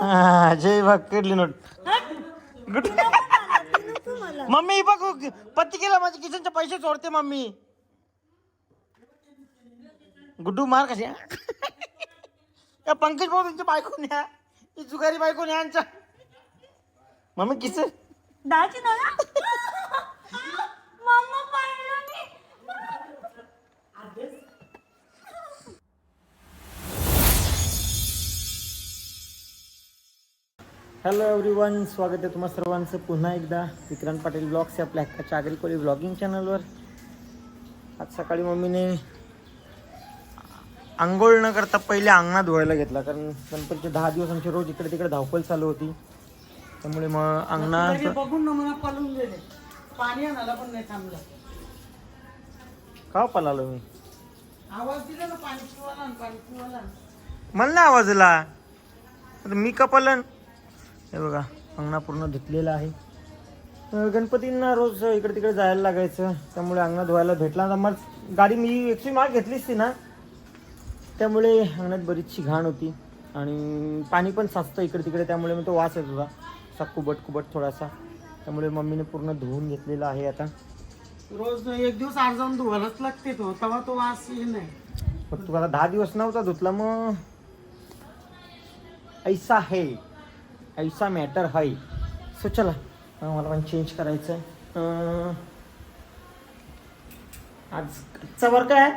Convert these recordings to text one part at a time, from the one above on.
हा, जय भाग केडली note. Good. Mummy बघ पत्ती केला माझ्या म्हणजे किचनचे पैसे चोरते मम्मी. गुड्डू मार कशी या पंकज भाऊ तुमच्या बायको न्या. ही जुगारी बायको न्या यांच्या. मम्मी किस? दाची ना मम्मा पाहिलं हॅलो एव्हरीवन स्वागत आहे तुम्हा सर्वांचं. पुन्हा एकदा विक्रांत पाटील ब्लॉग्स या आपल्या हक्काच्या आगरी कोळी ब्लॉगिंग चॅनलवर. आज सकाळी मम्मीने आंघोळ न करता पहिले अंगणात धुवायला घेतला कारण गणपतीचे दहा दिवस आमची रोज इकडे तिकडे धावपळ चालू होती. त्यामुळे मग पाणी आणायला पण नाही थांबलं. का पळालो मी? आवाज दिला ना पाणी पिवाला. मला आवाजला. मी का पलन हे बघा अंगणा पूर्ण धुतलेला आहे. गणपतींना रोज इकडे तिकडे जायला लागायचं. त्यामुळे अंगणात धुवायला भेटला तर मग गाडी मी एकशे माग घेतलीच ती ना. त्यामुळे अंगणात बरीचशी घाण होती. आणि पाणी पण साचतं इकडे तिकडे त्यामुळे मग तो वास येत होता. असा कुबट कुबट थोडासा. त्यामुळे मम्मीने पूर्ण धुवून घेतलेला आहे आता. रोज एक दिवस आड जाऊन धुवायलाच लागते तो. तेव्हा तो वास नाही. तुम्हाला दहा दिवस नव्हता धुतला मग ऐसा है. ऐसा मॅटर है सो चला मला पण चेंज करायचं आहे आज कच्चा काय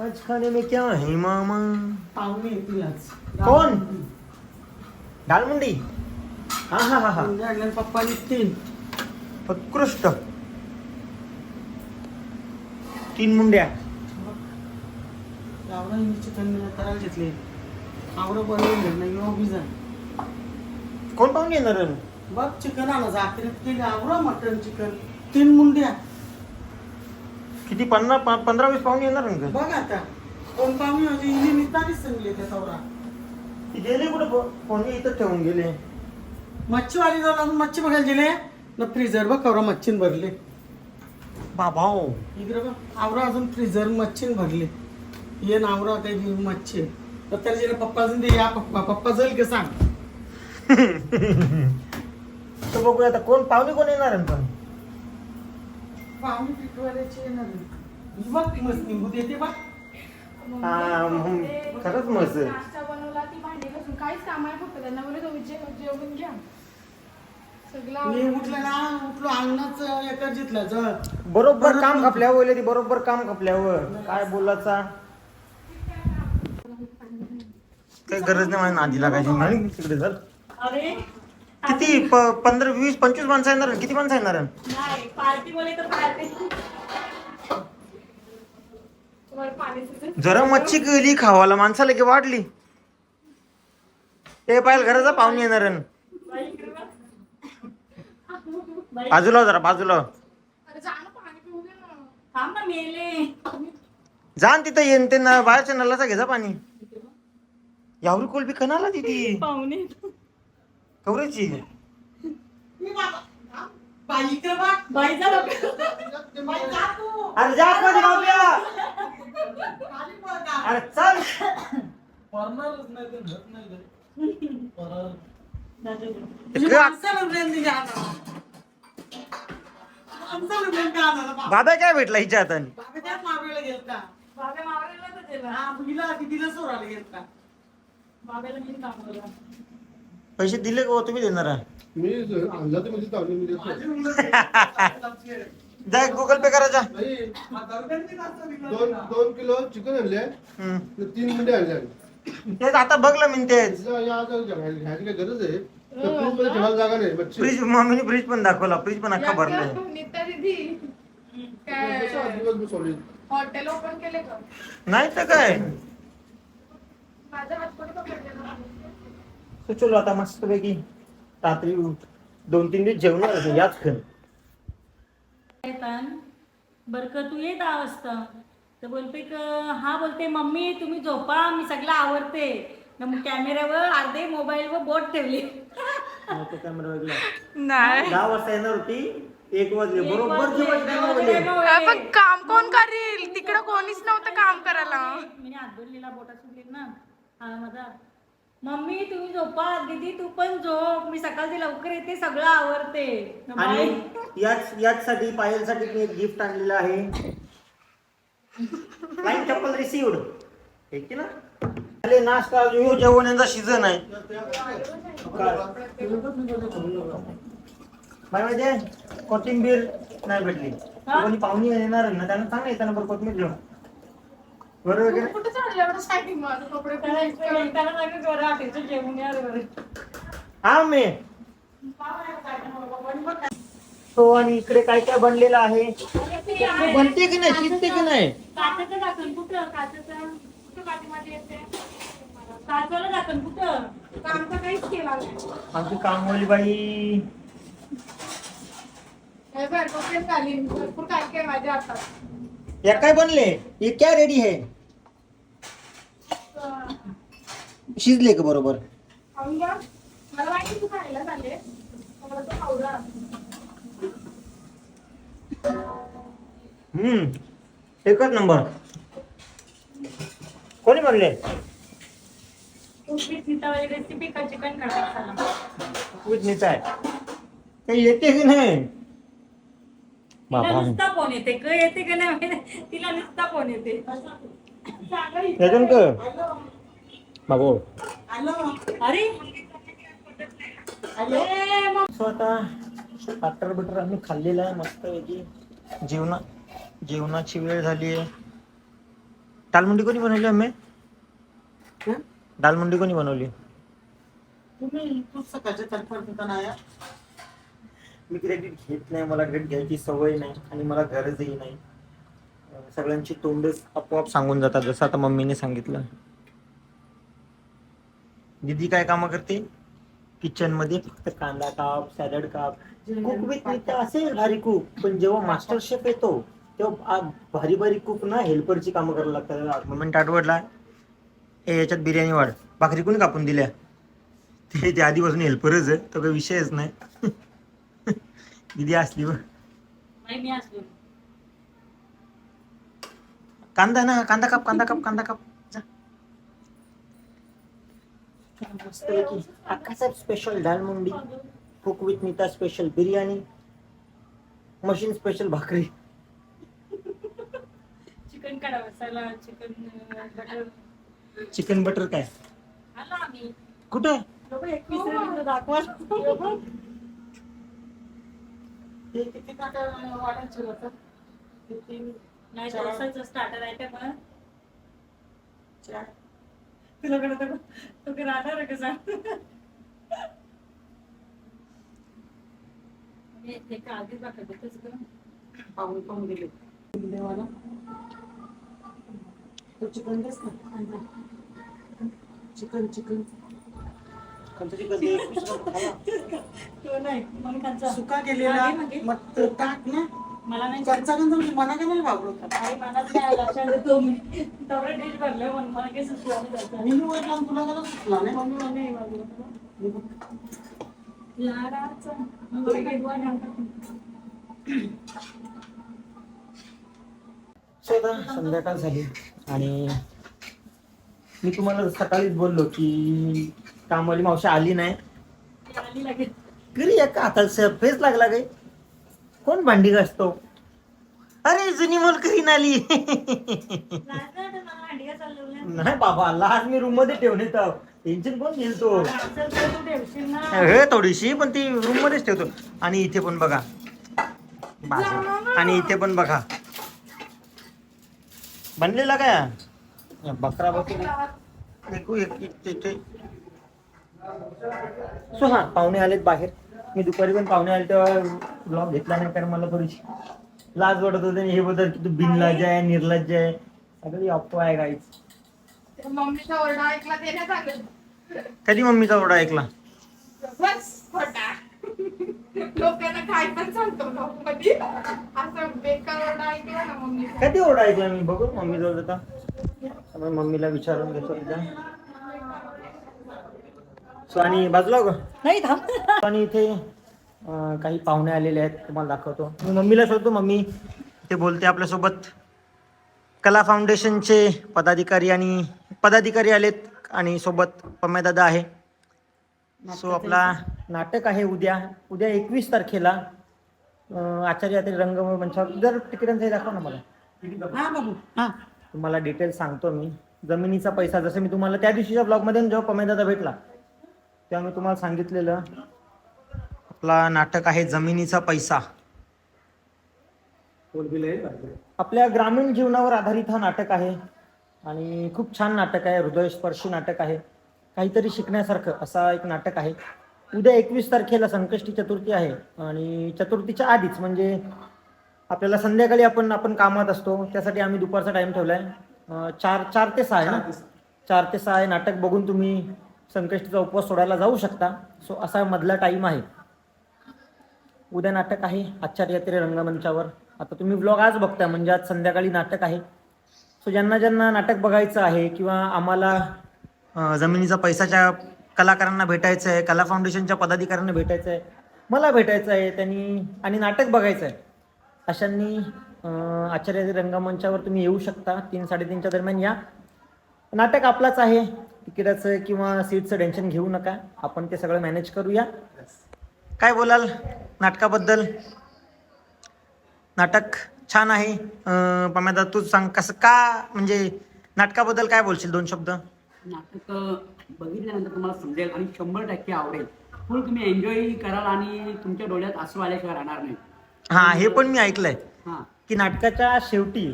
आज खाने में क्या है मामा? पाहुणे येतील आज. कोण? दालमुंडी हा हा हा हा. पप्पानी तीन उत्कृष्ट. तीन मुंड्या. चिकन करायला घेतले. आवडं बनवून कोण पाहून येणार बघ चिकन आणा जात्रेत केली आवडा मटन चिकन. तीन मुंड्या किती पन्नास प- पंधरा वीस पाहून येणार बघ आता कोण पाहुणे म्हणजे हिंदी निघतानीच सांगले त्या तवरा गेले कुठे? फोन इथं ठेवून गेले. मच्छीवाली जाऊन अजून मच्छी बघायला गेले? ना फ्रीजर बघ कवरा मच्छीन भरले. बाबा हो. इकडे बघ आवरा अजून फ्रीजर मच्छीन भरले. ये ना आवरा काही मच्छी. तर त्याला जिला पप्पा अजून दे या पप्पा पप्पा जाईल का सांग? तर बघूया आता कोण पाहुणे कोण येणार आहे पण? पाहुणे पिठवाल्याची येणार आहे. ही बघ ती मस्त निघू देते बघ हा, मग खरंच मस्त आहे. नाश्ता बनवला ती भांडी घासून. काहीच काम आहे फक्त त्यांना बोलले तुम्ही जे- जेवून घ्या. सगळं मी उठलं ना उठलो अंगणाच बरोबर काम खपल्यावर बोलले ती बरोबर काम खपल्यावर. काय बोलायचा? काही गरज नाही माझ्या नादी लागायची. तिकडे जर. अरे किती? प- पंधरा वीस पंचवीस माणसं येणार किती माणसं येणार? नाही पार्टी बोले तर पार्टी. तुम्हाला पाणी सुचेल? जरा मच्छी गेली खावाला माणसाला की वाढली. ते पाहिजे घराचा पाहुणे येणार आहे. बाजूला हो जरा बाजूला हो. थांब ना मेले. जा न तिथं येईन ते ना बाहेरच्या नल्लाचा घे जा पाणी. यावरी कोलबी कणाला तिथे पाहुणे कवरेची हा? अरे जा मध्ये बाबल्या? अरे चल नाही नाही. दादू. बाबा? काय भेटला हिच्या हाताने बाबा गेलता. बाबा मावळेला तर दिला. हा, हिला दिदीला सोडायला गेलता. बाबाला मी काम करू. पैसे दिले का हो? तुम्ही देणार आहे? मी आणला तर म्हणजे मी देतो. जा गुगल पे करायचा दोन. दोन किलो चिकन आणले. आणि तीन मुंडे आणले तेच आता बघलं मी तेच. तिला या आता घ्यायची काय गरज आहे. तर फ्रीजमध्ये ठेवायला जागा नाही फ्रीज मम्मीने फ्रीज पण दाखवला. फ्रीज पण अख्खा भरलाय नित्या दिदी. काय हॉटेल ओपन केले का? नाही तर काय? माझा हात कोणी पकडले ना तो चलो आता मस्त पैकी रात्री दोन तीन दिवस जेवणार होते याच खन येतान बरं तू ये दहा वाजता. तर बोलते क हा बोलते मम्मी तुम्ही झोपा मी सगळं आवरते. न मग कॅमेऱ्यावर अर्धे मोबाईलवर बोट ठेवली. नाही. दहा वाजता येणार होती एक वाजले. बरोबर जेवण. पण काम कोण करील? तिकडं कोणीच नव्हतं काम करायला. मी बोटा सुटली ना. हा माझा मम्मी तुम्ही झोपा दीदी तू पण झोप. मी सकाळची लवकर येते सगळं आवरते. बाई. आणि याच याचसाठी पायलसाठी मी एक गिफ्ट आणलेलं आहे. चप्पल रिसिवड ठीक आहे ना? अरे नाश्ता ह्यो जेवणाचा सीझन आहे. बाय म्हणजे कोथिंबीर नाही भेटली. कोणी पाहुणी येणार ना त्यांना सांगा येताना बरं कोथिंबीर घेऊन. बरोबर की नाही? कुठे चालले? एवढं सायटिंग माझं कपडे त्याला सांगितलं या. हा मी. हो आणि इकडे काय काय बनलेलं आहे? बनते की नाही? शिजते की नाही? काचेचं झाकण कुठं? काचेचं? कुठं पाठीमागे येते? काचेला झाकण कुठं? काम तर काहीच केला नाही. आमची कामवाली बाई. हे आली भरपूर काय काय माझ्या हातात. या काय बनले? ये क्या रेडी है? शिजले का बरोबर? हम्म. एकच नंबर. कोणी नितावळी रेसिपी का चिकन आहे. काही येते की नाही? तिला बाबा. नुसता फोन येते. क येते का नाही. तिला नुसता फोन येते. सांगा इथं. यातून का बाबू अरे आता बटर बटर आम्ही खाल्लेलं आहे मस्त पैकी जेवणा जेवणाची वेळ झाली आहे. दालमुंडी कोणी बनवली आम्ही? दालमुंडी कोणी बनवली? तुम्ही तू सकाळच्या मी क्रेडिट घेत नाही मला क्रेडिट घ्यायची सवय नाही आणि मला गरजही नाही. सगळ्यांची तोंडच आपोआप सांगून जातात जसं आता मम्मीने सांगितलं. दीदी काय कामं करते? किचनमध्ये फक्त कांदा काप सॅलड काप. कुक विथ असेल भारी कुक पण जेव्हा मास्टर शेफ येतो तेव्हा भारी भारी कुक ना हेल्परची कामं करायला लागतात. मम्मी आठवडला. ए याच्यात बिर्याणी वाढ. भाकरी कोणी कापून दिल्या? ते ते आधीपासून हेल्परच आहे तो काही विषयच नाही. दिदी असली व असली. कांदा ना कांदा काप कांदा काप कांदा काप. जा. मस्तपैकी अक्कासाहेब स्पेशल दाल मुंडी cook with Nita special biryani machine special भाकरी. चिकन कढा मसाला चिकन बटर चिकन बटर काय? आला आम्ही. कुठे? दाखवा. ते किती टाका वाटायचे होतं? किती? नाही तसंच स्टार्टर आहे का मग चार तुला कडे तर तो काय राहणार का सांग एका आधीच दाखवते तसं का पाहून पाहून दिले देवाला. तो चिकन देस ना. Chicken chicken. ते? तो नाही मग त्यांचा सुका केलेला मागे, मागे. मग तो टाक ना. मला नाही म्हणजे मना काय भागलो आई मनात नाही आला. लक्षात येतो मी. तेवढं डिश भरलं म्हणून मला काही सुचलं नाही त्याचं. मी वर लावून तुला गरज सुटला नाही. मम्मी मम्मी हे बाजूला. लाडाचा भगवान आमचा. So आता संध्याकाळ झाली आणि मी तुम्हाला सकाळीच बोललो की कामवाली मावशी आली नाही. ती आली लगेच. घरी एका हाताला फेस लागला काय? कोण भांडी घासतो? अरे जुनी मोलकरीन आली नाही बाबा लाज मी रूममध्ये ठेवून येतो. टेन्शन कोण घेईल तो हे थोडीशी पण ती रूम मध्येच ठेवतो. आणि इथे पण बघा. आणि इथे पण बघा. बनलेला काय? बकरा बकरी. देखू एक सो हा पाहुणे आलेत बाहेर. मी दुपारी पण पाहुणे आले तेव्हा ब्लॉग घेतला नाही कारण मला थोडीशी लाज वाटत होते आणि हे बद्दल की तू बिनलाज आहे निर्लज्ज आहे. सगळी अफवा आहे काहीच मम्मीचा ओरडा ऐकला ते नाही कधी मम्मीचा ओरडा ऐकला? बस खोटा. लोकांना काय पण सांगतो ना कधी असं बेकार ओरडा ऐकला ना मम्मीचा. कधी ओरडा ऐकला मी? बघू मम्मी जवळ मम्मीला विचारून घेतो एकदा. सो आणि बाजूला गो. नाही थांब. आणि इथे अं, काही पाहुणे आलेले आहेत तुम्हाला दाखवतो. मी मम्मीला शोधतो मम्मी ते बोलते आपल्यासोबत. कला फाउंडेशनचे पदाधिकारी आणि पदाधिकारी आलेत आणि सोबत पम्यादादा आहे. सो आपला नाटक आहे उद्या. उद्या एकवीस तारखेला अं, आचार्य यात्री रंगमंचावर. जर तिकिटांचं दाखवा ना मला. हा बाबू. हा. तुम्हाला डिटेल सांगतो मी. जमिनीचा पैसा जसं मी तुम्हाला त्या दिवशीच्या ब्लॉगमध्ये जेव्हा पमेदादा भेटला तेव्हा मी तुम्हाला सांगितलेलं आपला नाटक आहे जमिनीचा पैसा. आपल्या ग्रामीण जीवनावर आधारित हा नाटक आहे आणि खूप छान नाटक आहे हृदयस्पर्शी नाटक आहे. काहीतरी शिकण्यासारखं असा एक नाटक आहे. उद्या एकवीस तारखेला संकष्टी चतुर्थी आहे आणि चतुर्थीच्या आधीच म्हणजे आपल्याला संध्याकाळी आपण आपण कामात असतो त्यासाठी आम्ही दुपारचा टाइम ठेवलाय. अं, चार चार ते सहा आहे ना? चार ते सहा आहे नाटक बघून तुम्ही संकष्टीचा उपवास सोडायला जाऊ शकता. सो असा मधला टाईम आहे. उद्या नाटक आहे आजच्या यात्रे रंगमंचावर. आता तुम्ही ब्लॉग आज बघताय म्हणजे आज संध्याकाळी नाटक आहे. सो ज्यांना ज्यांना नाटक बघायचं आहे किंवा आम्हाला जमिनीचा पैसाच्या कलाकारांना भेटायचं आहे कला फाउंडेशनच्या पदाधिकाऱ्यांना भेटायचं आहे मला भेटायचं आहे त्यांनी आणि नाटक बघायचं आहे अशांनी आचार्य रंगमंचावर तुम्ही येऊ शकता. तीन साडेतीनच्या दरम्यान या. नाटक आपलाच आहे. तिकिटाचं किंवा सीटचं टेन्शन घेऊ नका. आपण ते सगळं मॅनेज करूया. काय बोलाल? नाटकाबद्दल? नाटक छान आहे. पम्यादा तू सांग कसं का म्हणजे नाटकाबद्दल काय बोलशील दोन शब्द? नाटक बघितल्यानंतर तुम्हाला समजेल आणि शंभर टक्के आवडेल. फुल तुम्ही एन्जॉय कराल आणि तुमच्या डोळ्यात आसू आल्याशिवाय राहणार नाही. हा हे पण मी ऐकलंय. हां. की नाटकाच्या शेवटी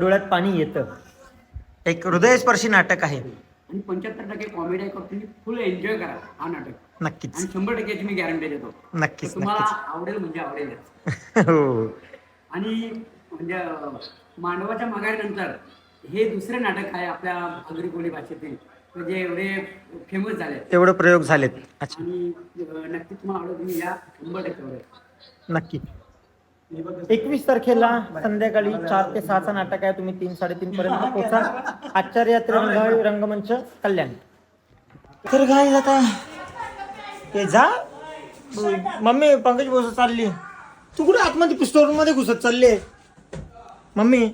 डोळ्यात पाणी येतं. एक हृदयस्पर्शी नाटक आहे. आणि पंच्याहत्तर टक्के कॉमेडी आहे तुम्ही फुल एन्जॉय करा हा नाटक. नक्कीच. आणि शंभर टक्क्याची मी गॅरंटी देतो. नक्कीच तुम्हाला नक्कीच. आवडेल म्हणजे आवडेलच. हो. आणि म्हणजे मांडवाच्या माघारीनंतर हे दुसरे नाटक आहे आपल्या आगरी बोली भाषेतील म्हणजे एवढे फेमस झाले तेवढे प्रयोग झालेत. अच्छा. आणि अं, नक्की तुम्हाला आवडेल तुम्ही या शंभर टक्के आवडेल नक्की. एकवीस तारखेला संध्याकाळी चार ते सहाचा नाटक आहे. तुम्ही तीन साडेतीन पर्यंत पोहोचा. आचार्य रंगमंच कल्याण. तर काय आता? ते जा. मम्मी पंकज बोस चालली. तू कुठे आतमध्ये स्टोरमध्ये घुसत चालली? मम्मी.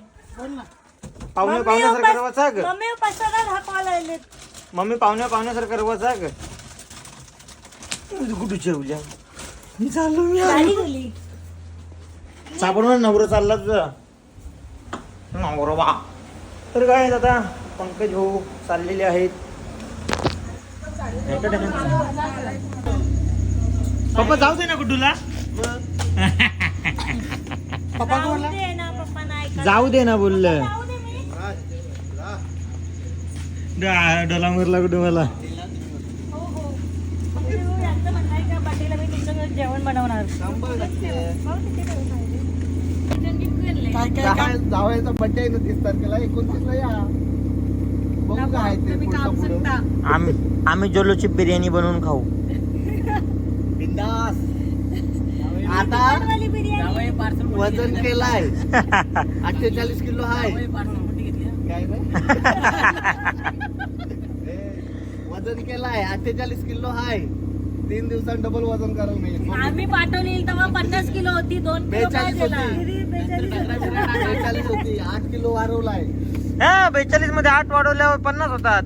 पाहुणे पाहुण्यासारखं रवाचा ग. मम्मी मम्मी पाहुण्या पाहुण्यासारखं रवाचा ग. कुठे ठेवल्या मी गेली सापडून नवरं चालला तुझा नवरं वा तर काय आहेत आता? पंकज भाऊ चाललेले आहेत? पप्पा जाऊ दे ना कुठूला पप्पा जाऊ दे ना पप्पा नाही जाऊ दे ना बोललं. जाऊ दे मी डोलांवरला कुठं मला. हो हो. जेवण बनवणार. काय काय? काय जावयाचा बड्डे आहे ना तीस तारखेला. एकोणतीसला या. बघू काय ते पुढचं पुढं. आम्ही आम्ही जोलोची बिर्याणी बनवून खाऊ. बिंदास. आता वजन केलाय. अठ्ठेचाळीस किलो आहे. काय रे? वजन केलाय. अठ्ठेचाळीस किलो आहे. तीन दिवसात डबल वजन करावं नाही आम्ही पाठवली तेव्हा पन्नास किलो होती दोन किलो बेचाळीस होती. बेचाळीस होती. आठ किलो वाढवलाय हा बेचाळीसमध्ये आठ वाढवल्यावर पन्नास होतात.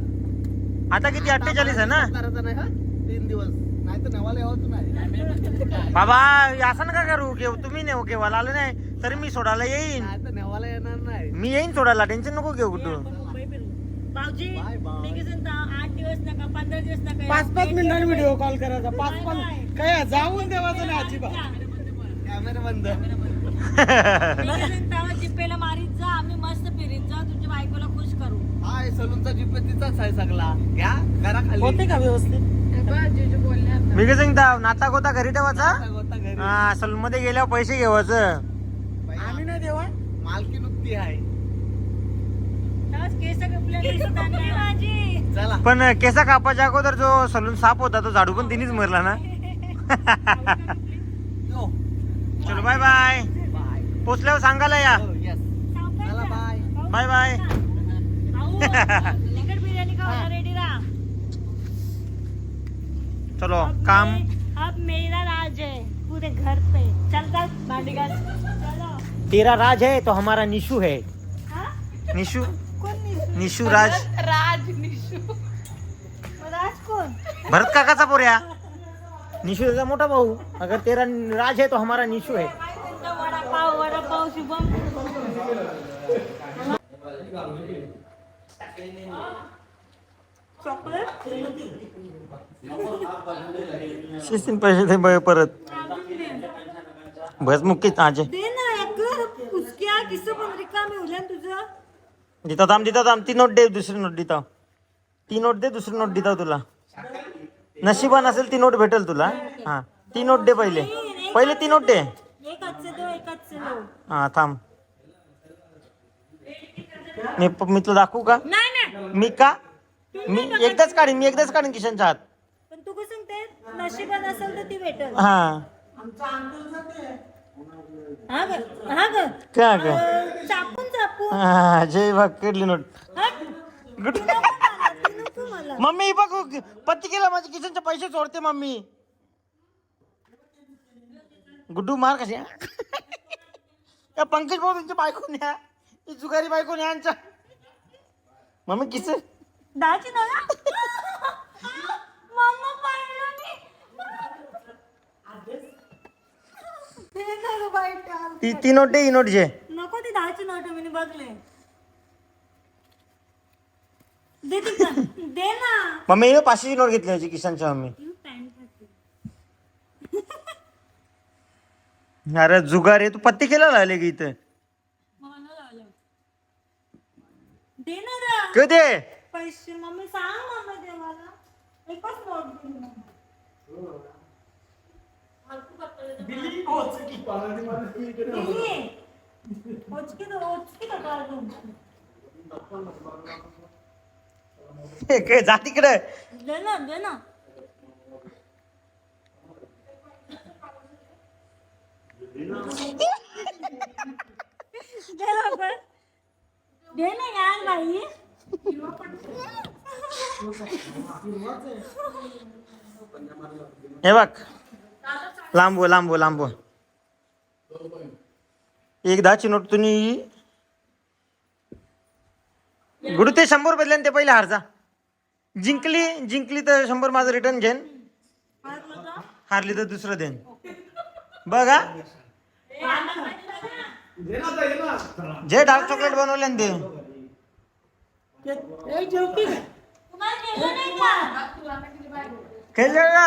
आता किती? अठ्ठेचाळीस आहे ना? करायचं नाही हा? तीन दिवस. नाही तर नवाला यावंच नाही. बाबा असं नका करू. केव तुम्ही नाही केव्हा आलं नाही तरी मी सोडायला येईन. नाही तर नवाला येणार नाही. मी येईन सोडायला. टेन्शन नको घेऊ कुठं. भाऊजी Bye, bye. मी कसं म्हणतो, आठ दिवस नका पंधरा दिवस नका. पाच पाच मिनिटांनी व्हिडिओ कॉल करायचा. पाच पाच काय जाऊन देवाचं नाही अजिबात. कॅमेरा बंद जिप्पेला मारीत जा आम्ही मस्त फिरीत जा तुमच्या बायकोला खुश करू. हाय सलूनचा जिप्पे तिचाच आहे सगळा. घ्या करा खाली. होते का व्यवस्थित? मी कसं सांगता नाता गोता घरी ठेवायचा? होता घरी. हा सलून मध्ये गेल्यावर पैसे घेवायचं. आम्ही नाही देवा मालकी नुकती आहे त्यावेळेस केस कपल्या दिसत नाही माझी चला पण केसा कापाच्या अगोदर जो सलून साप होता तो झाडू पण तिनेच मरला ना? चलो बाय बाय पोचल्यावर सांगायला या. यस चला बाय बाय बाय चलो काम. अब मेरा राज है पूरे घर पे। चल चल। तेरा राज है तो हमारा निशू है। हाँ? निशू? निशू राज. राज निशू. राज कोण? भरत काकाचा पोऱ्या निशू त्याचा मोठा भाऊ. अगर तेरा राज है तो हमारा निशू है वडापाव वडापाव शुभम. चॉकलेट शिस्तीन पैसे दे बे परत. बस मुक्की आजे दे ना एक पुसक्या किस पण रिकामी उल्यान तुझं. दिता थांब दिता थांब. ती नोट दे दुसरी नोट दिता. ती नोट दे दुसरी नोट दिता तुला. नशिबान असेल ती नोट भेटेल तुला. हा ती नोट दे पहिले. पहिले ती नोट दे. हा थांब. मी मी तुला दाखवू का? नाही नाही. मी का? मी एकदाच काढीन मी एकदाच काढीन किशनच्या हात. पण तू कसं सांगते असेल तर ती भेटेल. हा. हा ग हा ग. का ग? अं, चापून हा, जय बघ कडली नोट. हट. गुड. ती नको मला, ती नको मला. मम्मी ही बघ पत्ती केला माझे किशनचे पैसे चोरते मम्मी. गुड्डू मार कशी? या पंकज भाऊ त्यांची बायको न्या. ही जुगारी बायको न्या यांच्या. मम्मी किस? दाची ना? मम्मा पाहिलं मी ते नोट दे ही नोट जे ती दहाची नोट मी बघले. दे ती का? दे ना. मम्मी हिने पाचशेची नोट घेतली होती किशनच्या मम्मी. अरे जुगार आहे तू पत्ती केला लागले की इथं मला झालं. दे ना रा. कधी पैसे मम्मी सांग मम्मी दे मला एकच नोट दिली मम्मी. दिली जा तिकडे दे ना यार बाई हे बघ लांबव लांबव लांबव एक दहाची नोट तुम्ही गुरु ते शंभर बदले ते पहिले हारजा जिंकली जिंकली तर शंभर माझं रिटर्न घेईन हारली तर दुसरं देईन बघा. जे डार्क चॉकलेट बनवले ना. ते खेळले ना?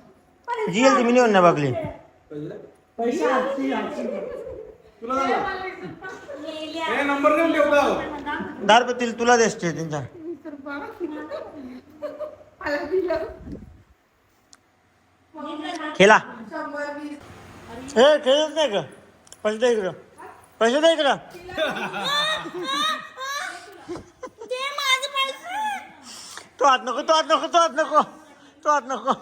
टी जीएल टी मी नेऊन नाही बघली. पैसे आरती. लेल्या. ए, नंबर. दहा रुपये तिला तुला देसते त्यांच्या खेळा. हे खेळत नाही का? पैसे दे इकडं. पैसे दे इकडं. ते माझे पैसे. तो हात नको तो हात नको तो हात नको. तो हात नको.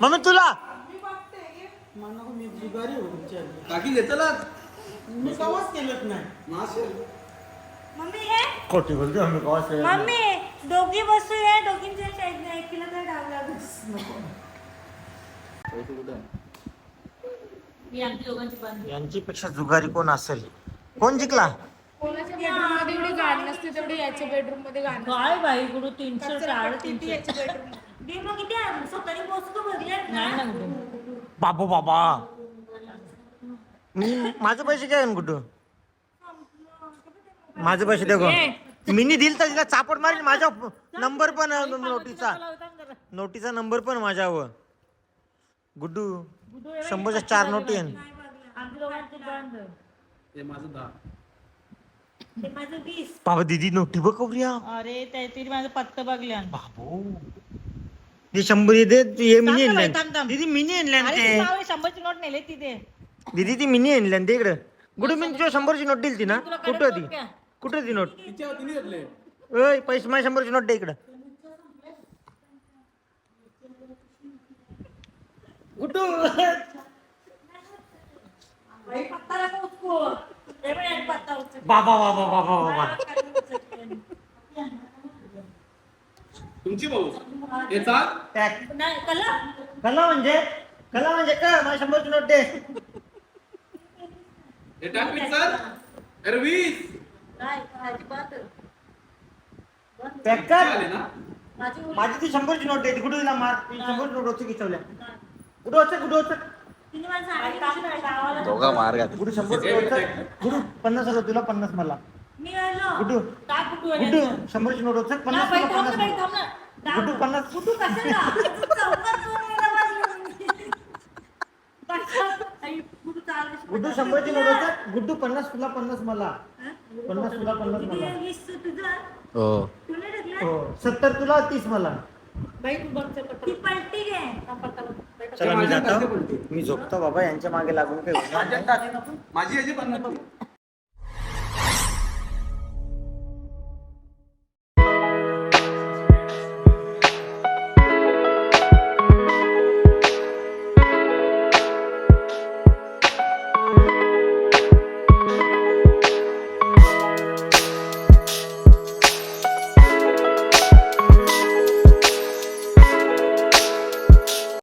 मम्मी तुला? मला मी हो. काकी घेतला मी कवाच केलंच नाही. मम्मी हे? खोटी बोलते मम्मी कवाच मम्मी दोघी बसून आहे दोघींच्या साईडने एकीला तर डाव लागत मी आमची दोघांची बंद यांची पेक्षा जुगारी कोण असेल? कोण जिंकला? कोणाच्या बेडरूममध्ये एवढी गाड नसते तेवढी याच्या बेडरूममध्ये गाड काय बाई गुरु तीनशे याच्या बेडरूम किती आहे? स्वतःची ना बाबू बाबा मी माझे पैसे काय आहे कुठं माझे पैसे दे गं. मिनी दिल तर तिला चापट मारील माझ्या नंबर पण आहे नोटीचा नोटीचा नंबर पण माझ्यावर गुड्डू शंभरच्या चार नोटी आहे आमची दोघांची बंद ते माझं दहा ते माझं वीस बाबा दिदी नोटी बघ कवरिया अरे त्या माझं पत्ता बघल्या बाबू ते शंभर दे हे मिनी थांब ना बाई, थांब. दीदी मिनी आणल्यान अरे ते. ती मावळी शंभरची नोट नेले तिथे. दीदी ती मिनी आणल्यान ते इकडं. गुडू मी तुझ्या शंभरची नोट दिली ती ना? तुला कुठं ती? नोट? कुठं ती नोट ओय पैसे माझ्या शंभरची नोट दे इकडं. गुड्डू. बाबा बाबा बाबा बाबा तुमची भाऊ. टॅक नाही, कला? कला म्हणजे? कला म्हणजे काय? माझ्या शंभरची नोट दे. हे टाक वीस चाल. अरे वीस नाही, अजिबात. पॅक कर. आले ना? माझी मुलगी- माझी ती शंभरची नोट दे. गुडू दिला मार. ती शंभर नोट होती खिचवल्या. गुडू होतं? गुडू होतं? तिने मला सांगितलं कशी नाही, गावाला दोघा मार्गात गुडू शंभर होतं? गुडू पन्नास होतं तुला पन्नास मला. मी. गुड्डू. गुड्डू यांचं. शंभरची नोट होतं ना, पन्नास बाई, तुला थांब ना, पन्नास बाई, मला. थांब ना. गुड्डू पन्नास गुड्डू कशाला? चौकात दोन वेळा वाजले. कशाला? आई, गुड्डू शंभरची नोट गुड्डू पन्नास तुला पन्नास मला हं? पन्नास तुला पन्नास किती मला आहे? वीस तुझं? हो टाकलं? हो सत्तर तुला तीस मला बाई, तू बघ ते पटकन. ती पलटी घे. हा, पटकन. बाई, पटकन. चला मी जातो. मी झोपतो बाबा यांच्या मागे लागून काही होणार नाही. माझी याची पन्नास